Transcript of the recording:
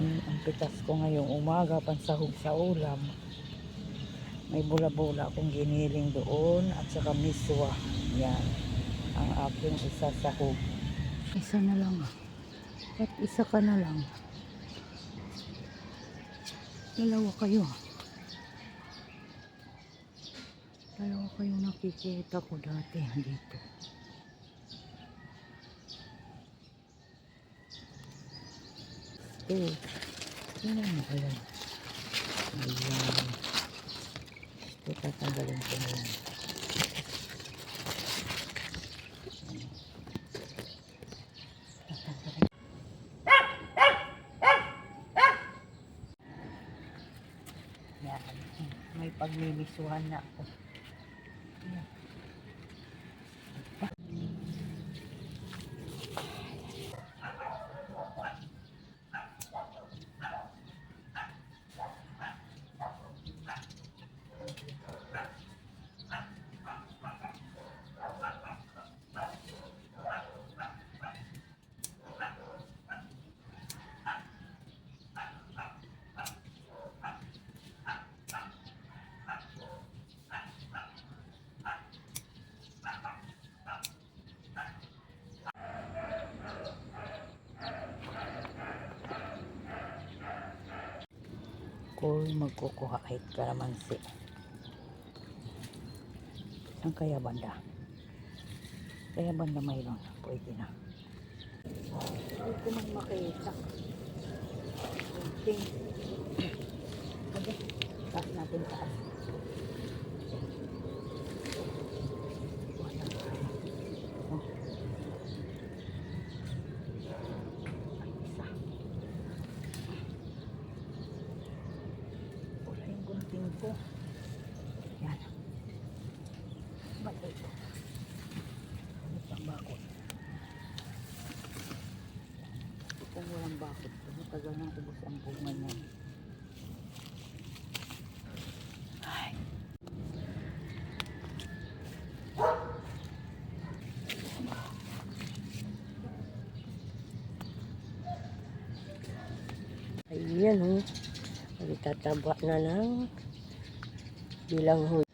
ang, ang pitas ko ngayong umaga pansahog sa ulam. May bula-bula akong giniling doon at saka miswa. Yan. Ang aking isa sahog isa na lang. At isa ka na lang. Dalawa kayo. Dalawa kayo nakikita ko dati. Dito Eh, yun mo ba yan? Ayan. Ito, tatanggalin ko na yan. May pagmimisuhan na ako. Yan. Kung magkukuha kahit kalamansi. Saan kaya banda? Kaya banda mayroon. Pwede na. Hindi ko man makita. Okay. Taas natin taas. Wala. Oh. Ay, isa. Wala yung gunting ko. Yan. Ba't ito? Ano pang bakot? Kung walang bakot, matagal nang ubos ang bunga niyan. Ay. Ayan oh. Nagtataba na vì là hồi